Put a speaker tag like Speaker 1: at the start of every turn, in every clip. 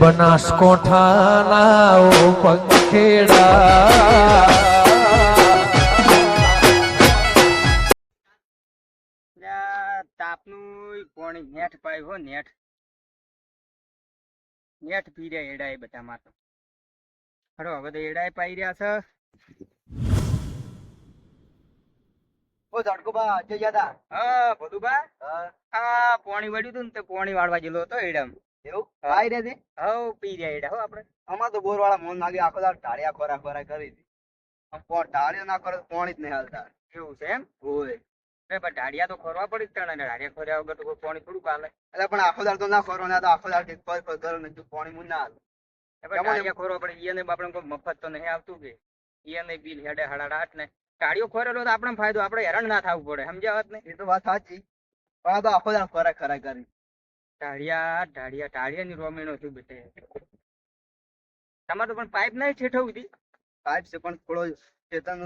Speaker 1: બનાસકોઠાના પંખેડા
Speaker 2: તાપનું પોણી નેટ પાય નેટ. નેટ પી રહ્યા એડા એ બધા માં તો. હરો હવે તો પાઈ રહ્યા છે.
Speaker 3: ઓ ઝાટકુબા જે યાદા
Speaker 2: હા ભોલુબા
Speaker 3: હા.
Speaker 2: પોણી વળ્યું હતું ને તે પોણી વાળવા જેલો હતો એડામ.
Speaker 3: એવું?
Speaker 2: હા.
Speaker 3: રે છે?
Speaker 2: હવ પી રહ્યા એડા. હો આપણે.
Speaker 3: અમાર તો બોર મોન નાગે આખો દાળ ઢાળિયા ખોરા ખોરા કરી હતી. આમ કોણ ઢાળિયો ના કરે તો જ નહીં હાલતા.
Speaker 2: એવું છે એમ?
Speaker 3: ઓય
Speaker 2: એ પણ ઢાળિયા તો ખોરવા પડી જ તને ઢાળિયા ખોર્યા વગર તો કોઈ થોડું કાલે
Speaker 3: એટલે પણ આખો દાડ તો ના ખોરો ના તો આખો ખોર ખોર કરો ને જો પોણી મું ના હાલે.
Speaker 2: ઢાળિયા ખોરવા પડે ઈને આપણે કોઈ મફત તો નહીં આવતું કે. ઈને બિલ હેડે હડાડા આઠ ને. ટાળીઓ ખોરેલો તો આપણે ફાયદો આપણે હેરાન ના થવું પડે સમજાવત ને?
Speaker 3: એ તો વાત સાચી. પણ આ તો આખો દાળ ખોરા ખરા કરી.
Speaker 2: ઢાળિયા ઢાળિયા ઢાળિયાની રોમેણો છું બેટે તમારે તો પણ પાઇપ નહીં ઠેઠવવી હતી
Speaker 3: પાઇપ છે પણ થોડો ચેતન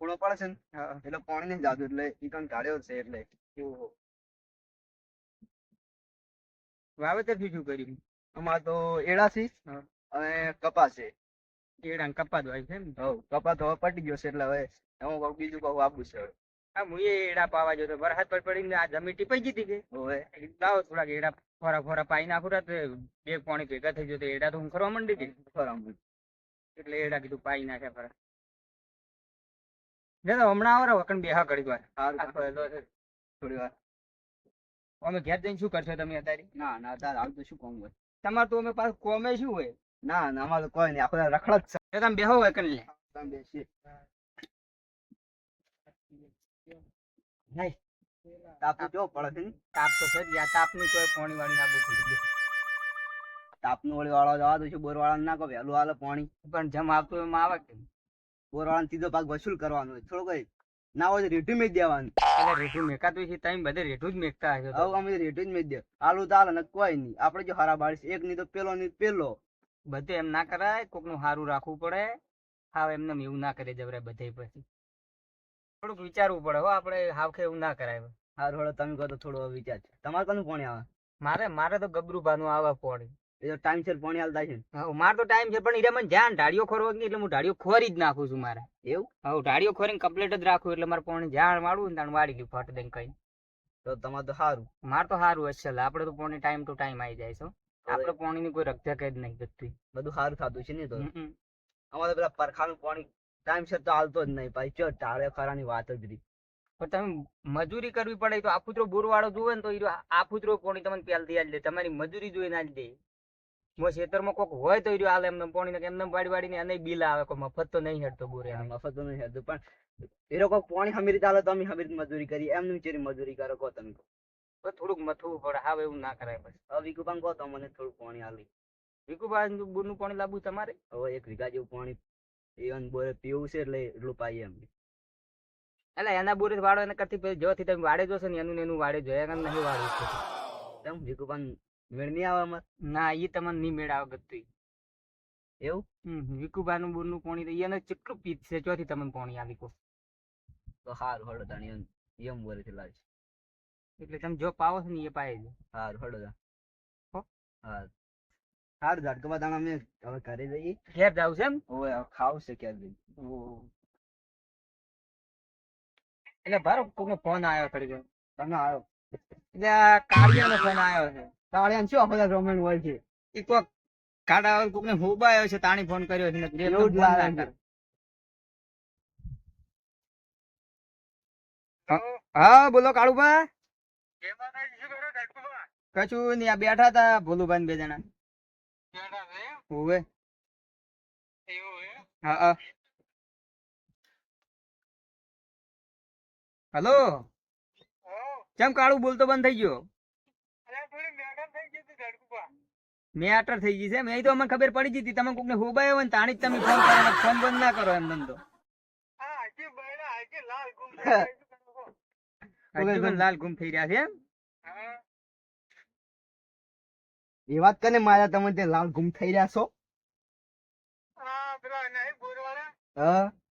Speaker 3: ખૂણો પડે છે ને. એટલે પાણી નહીં જાતું એટલે એ કણ ઢાળ્યો છે એટલે
Speaker 2: ઓહો. વાવેતરથી શું કર્યું?
Speaker 3: અમાર તો એડાસી
Speaker 2: હા.
Speaker 3: અને કપાસ છે.
Speaker 2: એડા કપા કપાસ વાવ્યું છે?
Speaker 3: હવ કપાસ તો પટી ગયો છે એટલે હવે કોક બીજું કોક વાવવું છે
Speaker 2: હા હું એડા પાવા જતો વરસાદ પર પડીને આ જમીન ટીપાઈ ગઈ હતી કે?
Speaker 3: હવે.
Speaker 2: લાવો થોડાક એડા ફોરા ફોરા પાઈ નાખું રાત બે પાણી ભેગા થઈ જતો એડા તો હું કરવા માંડી
Speaker 3: હતી?
Speaker 2: એટલે એડા કીધું પાઈ નાખ્યા ફરા. જો તો હમણાં આવો વકન બેહા કરી વાર.
Speaker 3: થોડી વાર.
Speaker 2: અમે ઘેર જઈને શું કરશો તમે અત્યારે?
Speaker 3: ના ના તાર આવું તો શું કોમ હોય
Speaker 2: તમારે તો અમે પાછું કોમે શું હોય?
Speaker 3: ના ના અમારે કોઈ નહીં. આખો દાડો રખડ જ છે.
Speaker 2: તમે બેહો હોય કે લે
Speaker 3: તમે બેસીએ.
Speaker 2: નહીં.
Speaker 3: તાપ તો જો પડે છે
Speaker 2: તાપ તો છે યાર તાપનું કોઈ પાણી વાળી પડી. ગયું
Speaker 3: તાપનું વળી વાળો જવા દો છું બોર વાળા ના કહો વહેલું હાલે પાણી.
Speaker 2: પણ જેમ આવતું એમ આવે કે
Speaker 3: બોર વાળા સીધો ભાગ વસૂલ કરવાનો હોય. થોડો કઈ ના હોય તો મેં દેવાનું.
Speaker 2: એટલે રેઠું મેકાતું છે તમે બધે રેઠું જ મેકતા હશે
Speaker 3: હવે અમે રેટું જ મેં દે. આલુ તો હાલે ને કોઈ નહીં. આપણે જો હારા બાળીશ એક નહીં તો પેલો નહીં પેલો.
Speaker 2: બધે એમ ના કરાય કોકનું સારું રાખવું પડે. હાવ એમને એવું ના કરે જવરાય બધે પછી. થોડુંક વિચારવું પડે હો આપણે હાવખે એવું ના કરાય
Speaker 3: હારું હળો તમે કહો તો થોડો વિચાર છે. તમારે કનું પાણી આવે?
Speaker 2: મારે મારે તો ગબરું ભાનું આવે પાણી.
Speaker 3: એ તો ટાઈમ સર પાણી હાલતા છે
Speaker 2: હા મારે તો ટાઈમ છે પણ ઈરે મને ધ્યાન ઢાળીઓ ખોરવા એટલે હું ઢાળીઓ ખોરી જ નાખું છું મારે.
Speaker 3: એવું?
Speaker 2: હવે ઢાળીઓ ખોરીને કમ્પ્લીટ જ રાખું એટલે મારે પાણી જાણ વાળું ને તાણ વાળી ગયું ફટ દઈને કઈ.
Speaker 3: તો તમારે તો સારું
Speaker 2: મારે તો સારું અસલ આપણે તો પાણી ટાઈમ ટુ ટાઈમ આવી જાય છે આપણે પાણીની કોઈ રક્ષા કઈ જ નહીં બધું
Speaker 3: બધું સારું થતું છે ને તો. અમારે પેલા પરખાનું પાણી ટાઈમ સર તો હાલતો જ નહીં ભાઈ. ચો ટાળે ખરાની વાત જ રહી.
Speaker 2: પણ તમે મજૂરી કરવી પડે તો આ કૂતરો બોરવાળો જોવે ને તો એ આ કૂતરો પાણી તમને પહેલથી આલી દે તમારી મજૂરી જોઈને આલી દે. મો ખેતરમાં કોક હોય તો ઈ હાલ એમને પોણી એમને વાડી વાડીને એને બિલ આવે કોઈ મફત તો નહીં હેડતો બોરે
Speaker 3: મફત તો નહીં હેડતો પણ એ લોકો પોણી હમી ચાલે તો અમે હમી મજૂરી કરી એમની ચેરી મજૂરી કરો કહો તમે.
Speaker 2: તો થોડુંક મથવું પડે હા એવું ના કરાય પછી.
Speaker 3: હવે વિકુપાન કહો તો મને થોડું પોણી હાલી
Speaker 2: વિકુભાઈ બુરનું પાણી લાવવું તમારે?
Speaker 3: હવે એક વીઘા જેવું પાણી પીવાનું બોરે પીવું છે એટલે એટલું પાઈએ એમ.
Speaker 2: એટલે એના બોરે વાળો એને કરતી જોથી તમે વાડે જોશો ને એનું એનું વાડે જોયા કારણ નહીં વાડે છે
Speaker 3: તેમ પણ મેળ નહીં આવે અમારે?
Speaker 2: ના એ તમને નહીં મેળ આવે ગતું
Speaker 3: એવું?
Speaker 2: હમ વિકુબાનું બોરનું પાણી તો એને કેટલું પીત છે ચોથી તમને પાણી આવી કો
Speaker 3: તો સારું હળો તાણી એમ એમ બોરેથી લાવશે.
Speaker 2: એટલે તમે જો પાવો છો ને એ પાય જ
Speaker 3: સારું હળો
Speaker 2: હા?
Speaker 3: હો? સારું ઝાટકા દાણા અમે હવે ઘરે જઈએ
Speaker 2: ઘેર જાવ છે એમ?
Speaker 3: હવે ખાવ છે ક્યાં જઈએ
Speaker 2: એટલે ભારો કોકનો ફોન આવ્યો ખરી ગયો
Speaker 3: તમે આવ્યો
Speaker 2: એટલે આ કાળિયાનો ફોન આવ્યો છે.
Speaker 3: તાળિયાન શું આખો દાડો રોમેન્ટ હોય છે?
Speaker 2: એ કોક કાડા કોકને હોબા આવ્યો છે તાણી ફોન કર્યો છે
Speaker 3: એવું જ લાગે.
Speaker 2: હા, હા બોલો કાળુભા. કશું નઈ આ બેઠા હતા ભોલુભાઈ બે જણા. હોવે હા હા હલો કેમ કાળું બોલતો બંધ થઈ ગયો? મેટર થઈ ગઈ છે? મેં તો અમને ખબર પડી ગઈ હતી. તમે કોકને હોબાયો હોય ને તાણી જ તમે ફોન કરો ફોન બંધ ના કરો એમ ધંધો. લાલ ગુમ થઈ રહ્યા છે એમ?
Speaker 3: એ વાત કને મારા તમે તે લાલ ગુમ થઈ રહ્યા છો.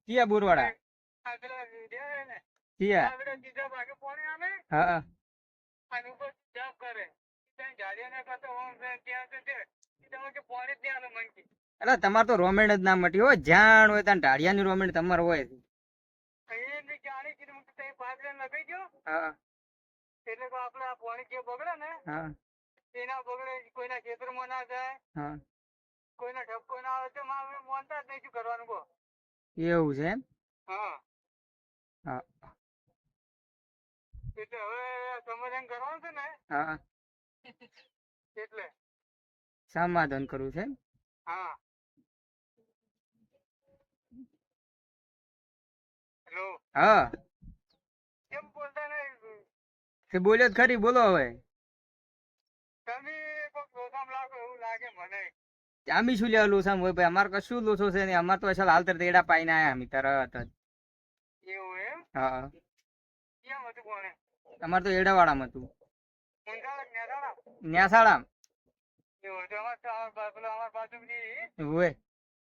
Speaker 2: કિયા બોરવાડા કિયા? હા અરે તમારે તો રોમેન્ટ જ ના મટી હોય. જાણ હોય ત્યાં ઢાળિયાની રોમેન્ટ તમારે હોય. હા.
Speaker 1: એટલે તો આપડે આ પાણી જે બગડે ને
Speaker 2: હા.
Speaker 1: એના બગડે કોઈના ખેતરમાં ના જાય કોઈના ઠપકો ના આવે તો મારે માનતા જ નહીં શું કરવાનું કહો?
Speaker 2: એવું છે એમ?
Speaker 1: હા.
Speaker 2: હા.
Speaker 1: એટલે હવે સમાધાન કરવાનું છે ને?
Speaker 2: હા.
Speaker 1: એટલે.
Speaker 2: સમાધાન કરવું છે
Speaker 1: હા. હેલો.
Speaker 2: હા.
Speaker 1: કેમ બોલતા નહીં?
Speaker 2: તે બોલ્યો જ ખરી બોલો હવે.
Speaker 1: તમે કોઈક પ્રોગ્રામ લાગો એવું લાગે મને.
Speaker 2: આમી શું લેવા લોસામ હોય ભાઈ? અમારે કશું લોસો છે નહીં. અમારે તો અસલ હાલતર તેડા પાઈને આયા અમે તરત જ.
Speaker 1: એવું એમ?
Speaker 2: હા.
Speaker 1: કેમ હતું કોણે?
Speaker 2: અમારે તો એડાવાળામાં હતું.
Speaker 1: ઊંઝા નેસાડા
Speaker 2: ન્યાસાળા?
Speaker 1: એવું હતું અમાર તો આ બા- પેલો અમાર બાજુ બધી
Speaker 2: હોય.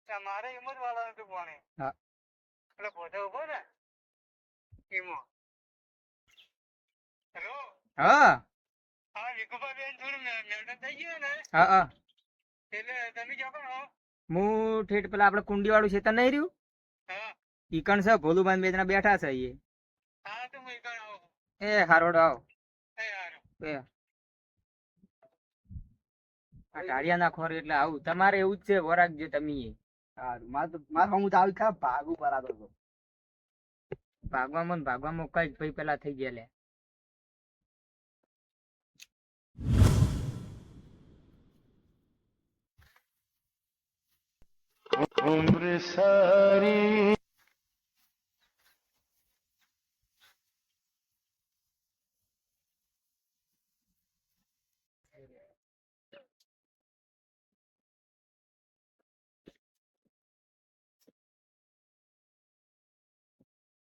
Speaker 1: ત્યાં એમ જ વાળા હતું કોણે.
Speaker 2: હા.
Speaker 1: પેલો પોતે ઊભો ને. એમાં. હેલો?
Speaker 2: હા.
Speaker 1: હા વિકુભા થોડું મે- થઈ ગયું ને?
Speaker 2: હા હા.
Speaker 1: એટલે તમે જો કોણ હું
Speaker 2: ઠેઠ પેલા આપણે કુંડી વાળું છે નહીં રહ્યું?
Speaker 1: હા.
Speaker 2: ઈકણ છે ભોલુબાન બે જણા બેઠા છે એ
Speaker 1: હા તો હું એકણ આવો.
Speaker 2: એ હારોડો આવો.
Speaker 1: એ હારું.
Speaker 2: એ. આ ઢાળિયા ના ખોર એટલે આવું. તમારે એવું જ છે વરાગજો તમે એ.
Speaker 3: સારું માર મારે હું તો આવી ભાગું પરાતો
Speaker 2: ભાગવામાં ભાગવામાં કઈ ભાઈ પેલા થઈ ગયા લે.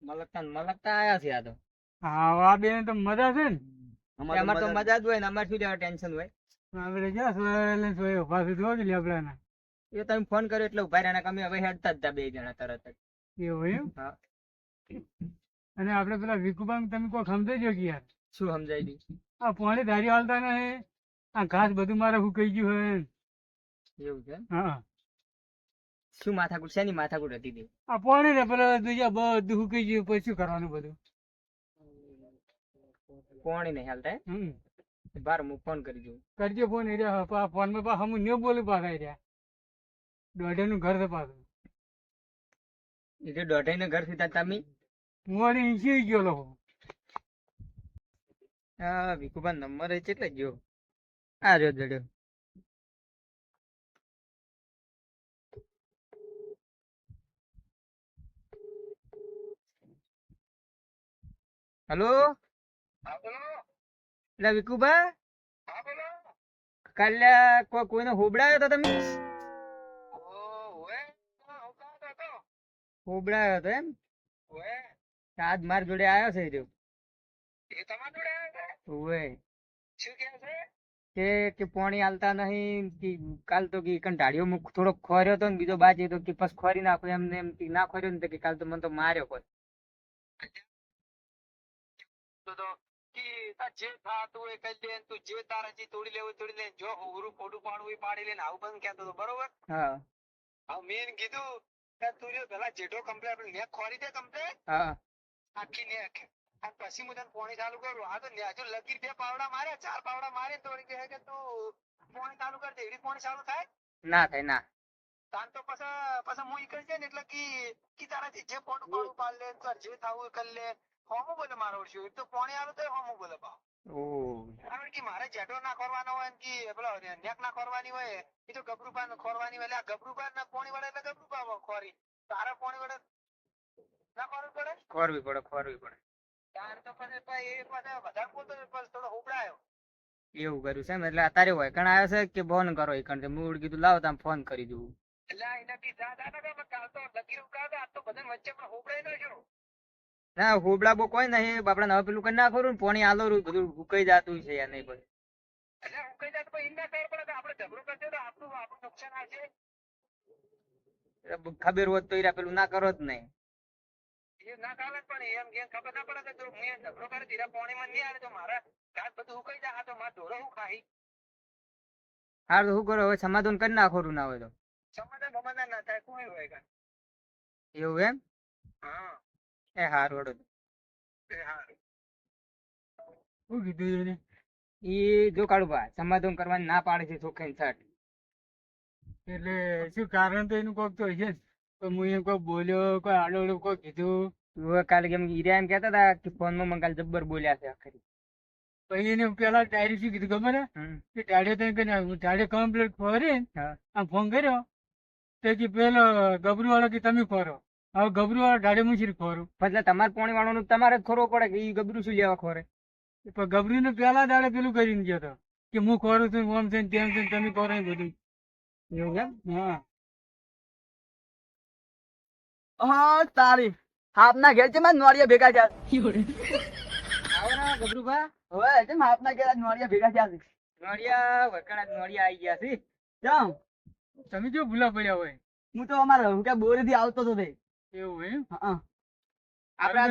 Speaker 2: મલકતા ને મલકતા આયા છે આ તો
Speaker 1: હા આ બેન તો મજા છે ને
Speaker 2: અમારે તો મજા જ હોય ને અમારે શું લેવા ટેન્શન હોય
Speaker 1: આપણે જ્યાં સોયા સોયા ઊભા સુધી જોઈ લે આપણા
Speaker 2: એ તમે ફોન કર્યો એટલે ઊભા રહ્યા અમે હવે હેડતા હતા બે જણા તરત જ.
Speaker 1: એવું એમ?
Speaker 2: હા.
Speaker 1: અને આપણે પેલા વિકુબાંગ તમે કોઈ સમજાઈ જો કે યાર?
Speaker 2: શું સમજાઈ ગયું?
Speaker 1: આ પોણી ધારી હાલતા ને આ ઘાસ બધું મારે હુકાઈ ગયું હોય
Speaker 2: એવું છે
Speaker 1: હા.
Speaker 2: શું માથાકૂટ? શેની માથાકૂટ હતી તે?
Speaker 1: આ પોણી ને પેલા બીજા બધું હુકાઈ ગયું પછી શું કરવાનું બધું?
Speaker 2: પોણી નહીં હાલતા
Speaker 1: હમ.
Speaker 2: બાર હું ફોન કરી દઉં
Speaker 1: કરજો ફોન એ રહ્યા ફોનમાં પાછા હું ન બોલું પાછા રહ્યા. દોઢે નું ઘર છે પાછું.
Speaker 2: એ દોઢાઈ ઘર સીધા તમે?
Speaker 1: હું અને ઈંચી ગયો લોકો
Speaker 2: હા ભીખુભા નંબર એ એટલે ગયો? આ રહ્યો જડ્યો હલો? એટલે વિકુભા કાલે કોઈ કોઈને હોબડાયો હતા તમે? હોબડાયો હતો એમ? આજ માર જોડે આવ્યો છે જો
Speaker 1: એ તમાર જોડે આવ્યો
Speaker 2: ઓવે.
Speaker 1: શું કહે છે?
Speaker 2: કે કે પોણી હાલતા નહીં કે કાલ તો કે કંટાળ્યો મુખ થોડો ખોર્યો તો ને બીજો બાજી તો કે બસ ખોરી નાખો એમ ને એમ કે ના ખોર્યો ને કે કાલ તો મને તો માર્યો કોઈ
Speaker 1: તો તો જે થાતું એ કરી લે તું જે તારા જે તોડી લેવું તોડી લે જો ઉરું ખોટું પાડવું એ પાડી લે ને આવું બંધ કહેતો તો બરોબર?
Speaker 2: હા.
Speaker 1: મેં કીધું તું જો પેલા જેઠો કમ્પ્લેટ આપણે નેક ખોરી દે કમ્પ્લેટ
Speaker 2: હા.
Speaker 1: આખી નેક. અને પછી હું તને પોણી ચાલુ કરું. આ તો નેજો લકીર બે પાવડા મારે ચાર પાવડા મારે તો કહે કે તું પોણી ચાલુ કર દે. એવી પોણી ચાલુ થાય?
Speaker 2: ના થાય ના.
Speaker 1: તાન તો પછી પછી હું ઈકડ છે ને એટલે કે કી તારાથી જે પોટું પાડું પાડ લે તાર જે થાવું કર લે. હોમો બોલે મારો છું તો પોણી આલું તો હોમો બોલે બા
Speaker 2: ઓ
Speaker 1: કારણ કે મારે જેટો ના ખોરવાનો હોય કે પેલો નેક ના ખોરવાની હોય એ તો ગબરું પાન ખોરવાની હોય. એટલે આ ના પોણી વડે એટલે ગબરું ખોરી. તારે પોણી વડે ના ખોરવી પડે?
Speaker 2: ખોરવી પડે ખોરવી પડે.
Speaker 1: તાર તો પછી એ પાછા વધારે પોતો થોડો ઉભરાયો.
Speaker 2: એવું કર્યું છે એમ એટલે અત્યારે હોય કણ આવ્યો છે કે ફોન કરો એ કણ મૂળ કીધું લાવો તમે ફોન કરી દઉં.
Speaker 1: એટલે એના કી જા દાદા કાલ તો લગી ઉકાળે આ તો બધા વચ્ચે પણ હોબળાઈ ન છો
Speaker 2: ના હોબળા બો કોઈ નહીં. આપણે નવા પેલું કરી નાખો ને પોણી આલો રૂ બધું ઉકાઈ જાતું છે યાર નહીં
Speaker 1: એટલે પછી ખબર પડે આપણે ઝઘડો કરશે તો આપણું આપણું નુકસાન આવશે
Speaker 2: ખબર હોત તો ઈરા પેલું ના કરો જ નહીં.
Speaker 1: એ ના ચાલે પણ એમ કેમ ખબર ના પડે કે જો હું ઝઘડો કરે ધીરા પાણીમાં નહીં આવે તો મારા ઘાસ બધું ઉકાઈ જાય તો મારા ઢોરો હું ખાઈ.
Speaker 2: હાર તો શું કરો? હવે સમાધાન કરી નાખો રૂ ના હોય તો.
Speaker 1: સમાધાન સમાધાન ના થાય કોઈ હોય.
Speaker 2: એવું એમ?
Speaker 1: હા.
Speaker 2: એ હાર વડો
Speaker 1: એ હારું.
Speaker 4: શું કીધું એને
Speaker 2: એ જો કાળુભા સમાધાન કરવાની ના પાડે છે ચોખ્ખાઈ છાટ
Speaker 4: એટલે શું કારણ તો એનું કોક તો હશે કોઈ હું એમ કોઈ બોલ્યો કોઈ આડો કોઈ કીધું.
Speaker 2: હવે કાલે કેમ ઈરા એમ કહેતા હતા કે ફોનમાં મંગાલ જબ્બર બોલ્યા છે આખરી.
Speaker 4: પછી એને પેલા ડાયરી શું કીધું ખબર. કે ડાયરે તો કે હું ડાયરે કમ્પ્લીટ ખોરી આમ ફોન કર્યો. તે કે પેલો ગબરું વાળો કે તમે ખોરો હવે ગબરું વાળા ગાડી શીર ખોરું?
Speaker 2: એટલે તમારે પોણી વાળાનું તમારે જ ખોરવો પડે કે એ ગબરું શું લેવા ખોરે?
Speaker 4: પણ ગબરું ને પેલા દાડે પેલું કરીને ગયો હતો કે હું ખોરું છું ઓમ છે તેમ છે તમે ખોરો બધું.
Speaker 2: એવું એમ
Speaker 4: હા.
Speaker 3: હા તારી. આપના ઘેર છે નોળિયા ભેગા થયા
Speaker 2: આવો ને ગબરુભા.
Speaker 3: હવે આપના ઘેર નોળિયા ભેગા થયા છે.
Speaker 2: નોળિયા નોળિયા આવી ગયા છે.
Speaker 3: કેમ
Speaker 4: તમે જો ભૂલા પડ્યા હોય.
Speaker 3: હું તો અમારા કે બોરેથી આવતો હતો તે.
Speaker 4: એવું એમ?
Speaker 3: હા
Speaker 2: આપડા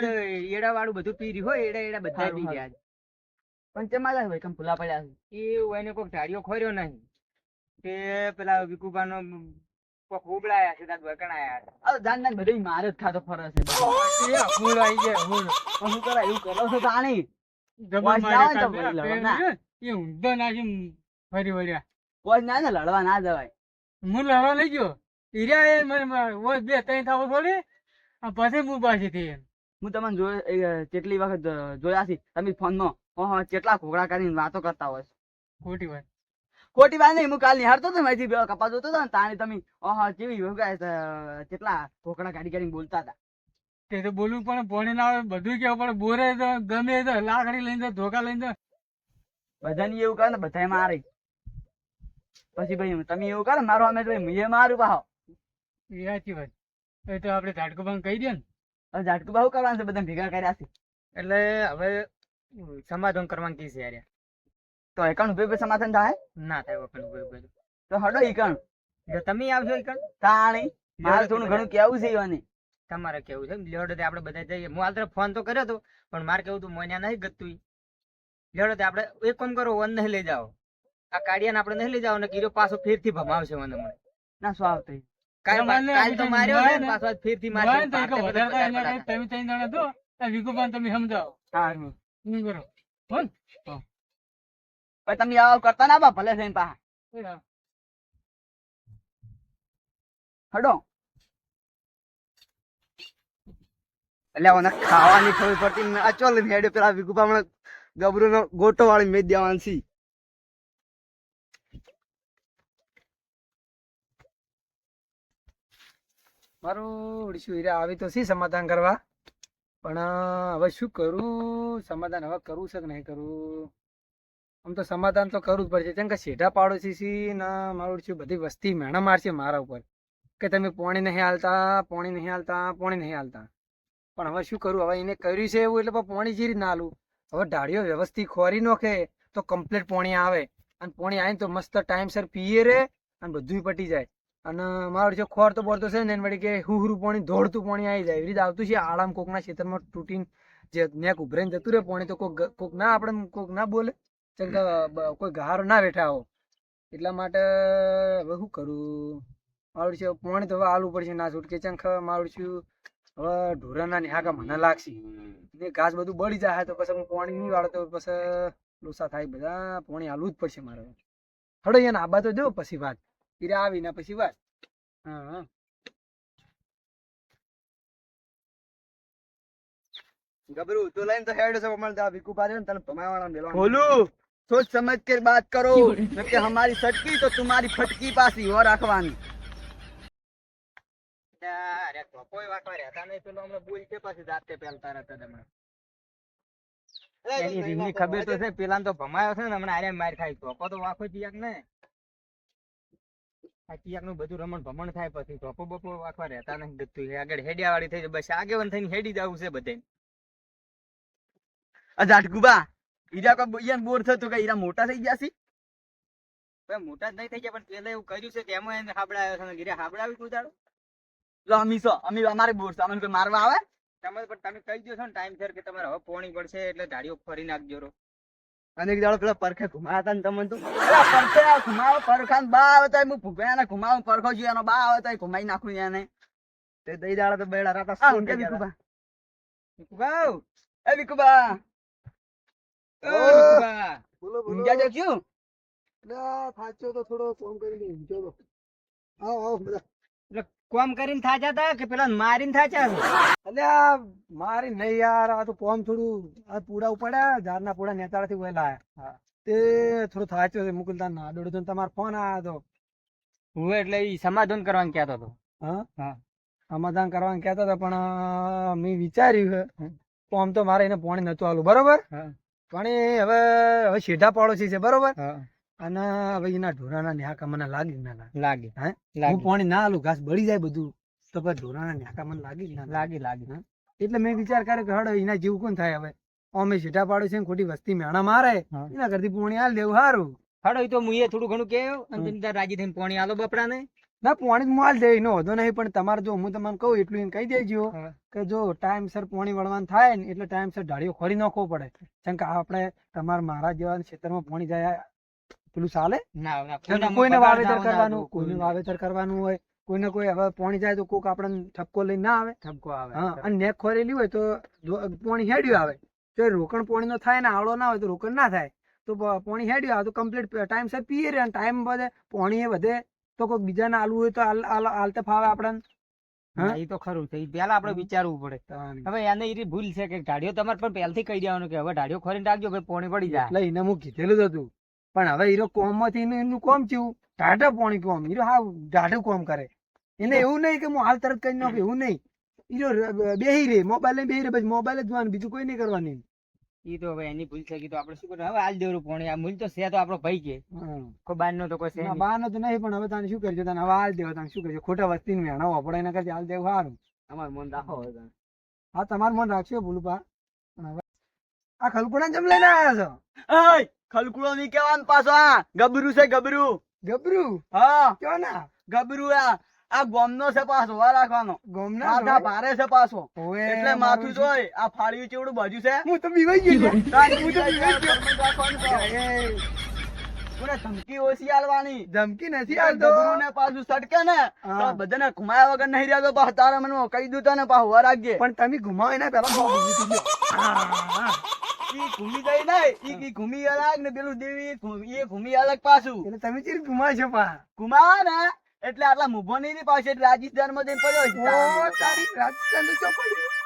Speaker 2: એડા વાળું બધું પીર્યું હોય એડા એડા બધા પી ગયા
Speaker 3: પણ તે મારા ભાઈ કેમ ભૂલા પડ્યા છે?
Speaker 2: એ એને કોઈક ઢાળિયો ખોર્યો નહીં. તે પેલા વિકુભાનો કોક ઉબળાયા છે તાર વકણાયા છે.
Speaker 3: અરે જાન જાન બધું મારે જ ખાતો ફરે છે.
Speaker 4: એ અમૂલ આવી ગયા અમૂલ
Speaker 3: શું કરે એવું કરો છો તાણી?
Speaker 4: જબર મારે એ ઊંધો નાખી ફરી વળ્યા.
Speaker 3: કોઈ ના ને લડવા ના જવાય.
Speaker 4: હું લડવા લઈ ગયો. હીરા એ મને બે ત્રણ થાવો થોડી પછી હું પાછી થઈ
Speaker 3: હું તમને જોઈ કેટલી વખત જોયા છે? તમે ફોનમાં ઓહો કેટલા ઘોઘરા કરીને વાતો કરતા હોય
Speaker 4: ખોટી વાત.
Speaker 3: ખોટી વાત નહીં હું કાલ નિહાળતો હતો બે કપા જોતો હતો ને તાણે તમે ઓહો કેવી કેટલા ઘોઘરા કાઢી કાઢીને બોલતા હતા?
Speaker 4: તે તો બોલવું પણ ભણી ના આવે બધું કેવું પણ બોરે તો ગમે તો લાકડી લઈને તો ધોકા લઈને તો.
Speaker 3: બધાને એવું કરે ને બધા મારે. પછી ભાઈ તમે એવું કરો મારો અમે ભાઈ મેં મારું પાહો.
Speaker 4: સાચી વાત. એ તો આપણે ઝાટકો ભાંગ કહી દે ને.
Speaker 3: હવે ઝાટકું બહુ કરવાનું છે બધા ભેગા કર્યા છે.
Speaker 2: એટલે હવે સમાધાન કરવાનું કી છે યાર.
Speaker 3: તો એકાઉન્ટ ઉભે સમાધાન થાય?
Speaker 2: ના થાય વખત ઉભું.
Speaker 3: તો હડો ઈકણ.
Speaker 2: જો તમે આવશો ઈ
Speaker 3: તાણી મારે થોડું ઘણું કેવું છે ઈવોને.
Speaker 2: તમારે કેવું છે લેવડો તે આપણે બધા જઈએ. હું હાલ તરફ ફોન તો કર્યો હતો પણ મારે કેવું તું મોન્યા નહીં ગતું લેવડો તે આપણે એક કામ કરો વન નહીં લઈ જાઓ. આ કાઢિયાને આપણે નહીં લઈ જાઓ ને કીરો પાછો ફેરથી ભમાવશે મને મને.
Speaker 3: ના શું આવતો?
Speaker 2: કાલ
Speaker 4: તમારે લે,
Speaker 2: કાલ તો માર્યો ને.
Speaker 4: ને.
Speaker 2: પાછો ફેરથી
Speaker 4: હોય
Speaker 2: મારશે
Speaker 4: ને તો એક
Speaker 2: પાટે બધા
Speaker 4: વધારે થાય
Speaker 2: પચાસ
Speaker 4: એટલે તમે ત્રણ જણા તો આ તમે સમજાવો.
Speaker 3: હારું.
Speaker 4: શું કરો હો
Speaker 3: પણ તમે આવા કરતા ના બા ભલે થઈને પાહા હડો. એટલે ઓને ખાવાની ખબર પડતી. ચોલ હેડે પેલા વિકુપા ગબરું ગોટો વાળી મેં દેવાનું
Speaker 4: મારું ઓડિશું હીરા, આવી તો શી સમાધાન કરવા? પણ હવે શું કરું? સમાધાન હવે કરવું છે કે નહીં કરવું આમ તો સમાધાન તો કરવું જ પડશે. કેમ કે શેઢા પાડોશી સી ને મારું ઓડિશું બધી વસ્તી મેણા મારશે મારા ઉપર. કે તમે પોણી નહીં હાલતા, પોણી નહીં હાલતા, પોણી નહીં હાલતા. પણ હવે શું કરું? હવે એને કર્યું છે એવું એટલે પોણી ચીરી ના હાલું. હવે ઢાળીઓ વ્યવસ્થિત ખોરી નોખે તો કમ્પ્લીટ પોણી આવે. અને પોણી આવીને તો મસ્ત ટાઈમસર પીએ રે અને બધું પટી જાય. અને મારું જે ખોર તો બોરતો છે ને, એને વળી કે હુહરું પાણી, ધોળતું પાણી આવી જાય. એવી રીતે આવતું છે આરામ કોકના ખેતરમાં તૂટીને જે નેક ઉભરાઈને જતું રહે પાણી, તો કોક કોક ના આપણે, કોક ના બોલે. કોઈ ગહારો ના બેઠા હો એટલા માટે, હવે શું કરું? મારું છે, પાણી તો હવે આલવું પડશે ના છૂટકે ચંખ મારું છું. હવે ઢોરાના નિહાકા મને લાગશે. ને ઘાસ બધું બળી જાય, તો પછી હું પાણી નહીં વાળો, તો પછી લોસા થાય બધા. પાણી આલવું જ પડશે મારે. હડો યાર આબા તો જો પછી વાત. હીરે પછી વાત.
Speaker 3: ગબરું તો લઈને તો હેડ છે પણ તા ભીખુ પાડે તને ભમાવાના મેલો બોલું. સોચ સમજ કે વાત કરો. કે હમારી સટકી તો તમારી ફટકી પાસી હો રાખવાની.
Speaker 2: કોઈ વાત રહેતા નહીં પેલો હમણાં બોલ કે પાછી જાતે પેલતા રહેતા તમને ખબર તો છે પેલા તો ભમાયો છે ને હમણાં આરે માર ખાઈ તો તો વાંખો જીયાક ને. નું બધું રમણ ભમણ થાય પછી ટોપો બપો વાંખવા રહેતા નહીં ગતું આગળ હેડિયા વાળી થઈ બસ આગેવન થઈને હેડી જવું છે બધે
Speaker 3: અજાટકુબા ઈરા કો ઈયાન બોર થતું કે ઈરા મોટા થઈ ગયા છે?
Speaker 2: ભાઈ મોટા નહીં થઈ ગયા, પણ પેલા એવું કર્યું છે કે એમાં એને હાબડાયો છે ગીરે હાબડાવી કુદાડો
Speaker 3: જો અમી છો અમી અમારે બોર છે, અમને કોઈ મારવા આવે?
Speaker 2: તમે પણ તમે કહી દો છો ને ટાઈમ ફેર કે તમારે હવે પોણી પડશે એટલે ધાડીઓ ફરી નાખજો રો.
Speaker 3: અને એક દાડો પેલા પરખે ઘુમાયા ને તમને તું પેલા પરખે ઘુમાવો પરખા બા આવે તો હું ભૂપેને ઘુમાવું પરખો છું એનો બા આવે તો ઘુમાઈ નાખું એને. તે દઈ દાડા તો બેડા રાતા આ કે વિકુબા? વિકુબા એ વિકુબા.
Speaker 2: ઓ વિકુબા.
Speaker 4: બોલો
Speaker 3: ઊંઘ્યા જો શું?
Speaker 4: થાચ્યો તો થોડો ફોન કરીને ઊંઘ્યો તો આવો આવો બધા
Speaker 2: કોમ કરીને થાચા તા કે પેલા મારીને થાચા
Speaker 4: એટલે મારી નહીં યાર આ તો કોમ થોડું આ પૂડા ઉપાડ્યા ઝાડના પૂડા નેતાળાથી લાયા તે થોડો થાચ્યો છે મુકુલતા ના દોડો તમારો ફોન આવ્યો હતો.
Speaker 2: હું એટલે ઈ સમાધાન કરવાનું કહેતો હતો.
Speaker 4: હા. સમાધાન કરવાનું કહેતો હતો પણ મેં વિચાર્યું છે કોમ તો મારે એને પોણી નતું આલું બરોબર?
Speaker 2: પણ
Speaker 4: પાણી હવે હવે શેઢા પાડોશી છે બરોબર?
Speaker 2: હા.
Speaker 4: અને હવે એના ઢોરાના ન્યાકા મને લાગી ના લાગે. હે? હું પાણી ના આલું ઘાસ બળી જાય બધું. તો પછી ઢોરાના ન્યાકા મને લાગી ના લાગે.
Speaker 2: લાગે
Speaker 4: એટલે મેં વિચાર કર્યો કે હડ એના જેવું કોણ થાય હવે? અમે સીટા પાડો છે ખોટી વસ્તી મેણા મારે.
Speaker 2: હા.
Speaker 4: એના કરતી પોણી હાલ દેવું સારું
Speaker 2: હાડો તો તો એ થોડું ઘણું કેવું અને તમે રાજી થઈને પોણી આલો બપરાને?
Speaker 4: ના પોણી માલ હું દે એનો વધો નહીં પણ તમારે જો હું તમને કહું એટલું એને કહી દેજો કે જો ટાઈમસર પોણી વળવાનું થાય ને એટલે ટાઈમસર ઢાળીઓ ખોરી નાખવો પડે. કેમ કે આપણે તમારા મારા જેવા ખેતરમાં પોણી જાય પેલું ચાલે? કોઈને વાવેતર કરવાનું કોઈને વાવેતર કરવાનું હોય કોઈને કોઈ હવે પોણી જાય તો કોક આપણને ઠપકો લઈને ના આવે.
Speaker 2: ઠપકો આવે
Speaker 4: અને નેક ખોરેલી હોય તો પોણી હેડ્યું આવે. તો રોકણ પોણી નો થાય ને આવડો ના હોય તો રોકણ ના થાય. તો પોણી હેડ્યું આવે તો કમ્પ્લીટ ટાઈમસર પીએ રે ટાઈમ વધે પોણી એ વધે તો કોઈ બીજાને આલવું હોય તો આલ- આલ- આલતે ફાવે આપણને.
Speaker 2: હા? ઈ તો ખરું છે. પેલા આપણે વિચારવું પડે. હવે એને એ ભૂલ છે કે ઢાળીઓ તમારે પણ પહેલથી કહી દેવાનું કે હવે ઢાળીઓ ખોરીને રાખજો ભાઈ પોણી પડી જાય.
Speaker 4: એને હું કીધેલું હતું. પણ હવે હીરો કોમમાંથી એનું કોમ થયું? ટાઢા પોણી કોમ. હીરો હા ટાઢું કોમ કરે. એને એવું નહીં કે હું હાલ તરત કરી નાખું એવું નહીં. હીરો બેહી રે મોબાઈલ બેહી રે પછી મોબાઈલ જ જોવાનું બીજું કોઈ નહીં કરવાનું
Speaker 2: ઈ તો હવે એની ભૂલ થઈ ગઈ તો આપણે શું કરીએ હવે હાલ દેવરું પોણી આ મૂલ તો છે તો આપણો ભાઈ કે. કોઈ બાર નો તો કોઈ છે
Speaker 4: ના. તો નહીં પણ હવે તને શું કરજો? તને હવે હાલ દેવા તને શું કરજો? ખોટા વસ્તી ને વેણા આપણે એના કરતા હાલ દેવું સારું
Speaker 3: અમાર મન રાખો હવે તને
Speaker 4: હા તમારું મન રાખજો ભૂલ પા હવે આ ખલકુડા જમ લઈને આવ્યા છો?
Speaker 3: એય, ખલકુડો નહીં કેવાનું પાછો આ ગબરું છે ગબરું.
Speaker 4: ગબરું?
Speaker 3: હા.
Speaker 4: કયો ના
Speaker 3: ગબરું આ આ ગોમનો છે પાછો વા રાખવાનો.
Speaker 4: ગોમનો
Speaker 3: માથા ભારે છે પાછો. એટલે માથું જોઈ આ ફાળ્યું ચેવડું બાજુ છે?
Speaker 4: હું તો બીવાઈ ગયો. હું તો બીવાઈ ગયો.
Speaker 3: કોને ધમકી ઓછી આલવાની.
Speaker 4: ધમકી નથી
Speaker 3: આ
Speaker 4: આવતો
Speaker 3: ગબરુંને પાછું સટકે ને તો બધાને ઘુમાયા વગર નહીં રહેતો પાછો તારા મને કહી દઉં તને પાછું હોવા રાખજે.
Speaker 4: પણ તમે ઘુમાવો એના લ્યો.
Speaker 3: ઈ ઘૂમી ગઈ નહીં. ઈ ઘૂમી અલગ ને પેલું દેવી એ ઘૂમી અલગ પાછું.
Speaker 4: એટલે તમે ચીર ઘુમાવશો પા?
Speaker 3: ઘુમાવા ને? એટલે આટલા મુભો નહીં પાછળ રાજસ્થાનમાં જઈને પડ્યો છે.
Speaker 4: તારી રાજસ્થાન તો ચોપડ્યું.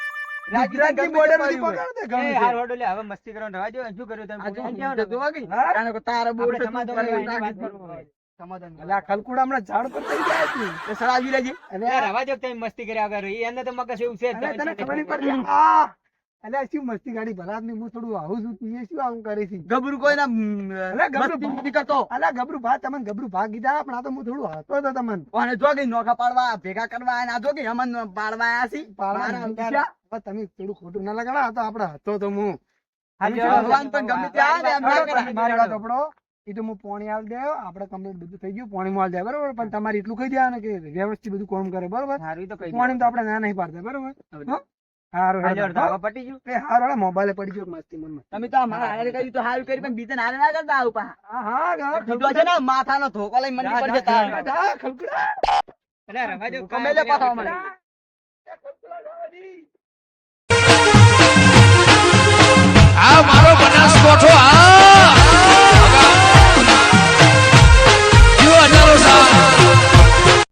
Speaker 4: પકડ દે ગમે
Speaker 2: હાર. લે હવે મસ્તી કરવાનું રવા દો શું કર્યું તમે?
Speaker 3: આ
Speaker 2: પોણી
Speaker 3: ઊંઘ જોવા ગઈ. કારણ કે તારા છે,
Speaker 2: સમાધાન.
Speaker 3: સમાધાન
Speaker 4: હમણાં ઝાડ પર છે.
Speaker 3: લેજે.
Speaker 2: રવા દો તમે મસ્તી કર્યા વગર. એને તો મગજ એવું છે જ
Speaker 4: અરે
Speaker 2: તમે
Speaker 4: તને ખબર નહીં
Speaker 2: છે
Speaker 4: આ! એટલે શું મસ્તી ગાડી ભરાતની હું થોડું આવું છું તું શું આવું કરે છે?
Speaker 3: ગબરું કોઈ ના
Speaker 4: અલા, ગબરું
Speaker 3: નીકળતો નથી
Speaker 4: ગબરું ભા તમને ગબરું ભાગ કીધા પણ આ તો હું થોડું હતો તો તમને
Speaker 3: અને જો કે નોખા પાડવા ભેગા કરવા અને આ જો કે અમન પાડવા આયા છે?
Speaker 4: પાડવા તમે થોડું ખોટું ના લગાડા તો આપડે હતો તો હું.
Speaker 3: ભગવાન પણ ગમે ત્યાં આવે.
Speaker 4: મારી સાંભળો. એ તો હું પોણી આલ દે આપડે કમ્પ્લીટ બધું થઈ ગયું પોણી માં દે બરોબર? પણ તમારે એટલું કહી દેવાનું કે વ્યવસ્થિત બધું કોમ કરે બરોબર? પોણી તો આપણે ના નહીં પાડતા બરોબર? હારું
Speaker 2: હાલ
Speaker 4: હારું
Speaker 2: જવા દો. પટી ગયું
Speaker 4: એ હારું મોબાઈલે પડી ગયો મસ્તી મનમાં
Speaker 3: તમે તો મારા હારે કર્યું તો હારું કર્યું પણ બીજાને હારે ના કરતા આવું પા
Speaker 4: હા હા ગા,
Speaker 3: છે ને માથાનો ધોકો લઈ મંડી પડશે તારે.
Speaker 4: ખલકુડા.
Speaker 3: પાછા.
Speaker 5: આ મારો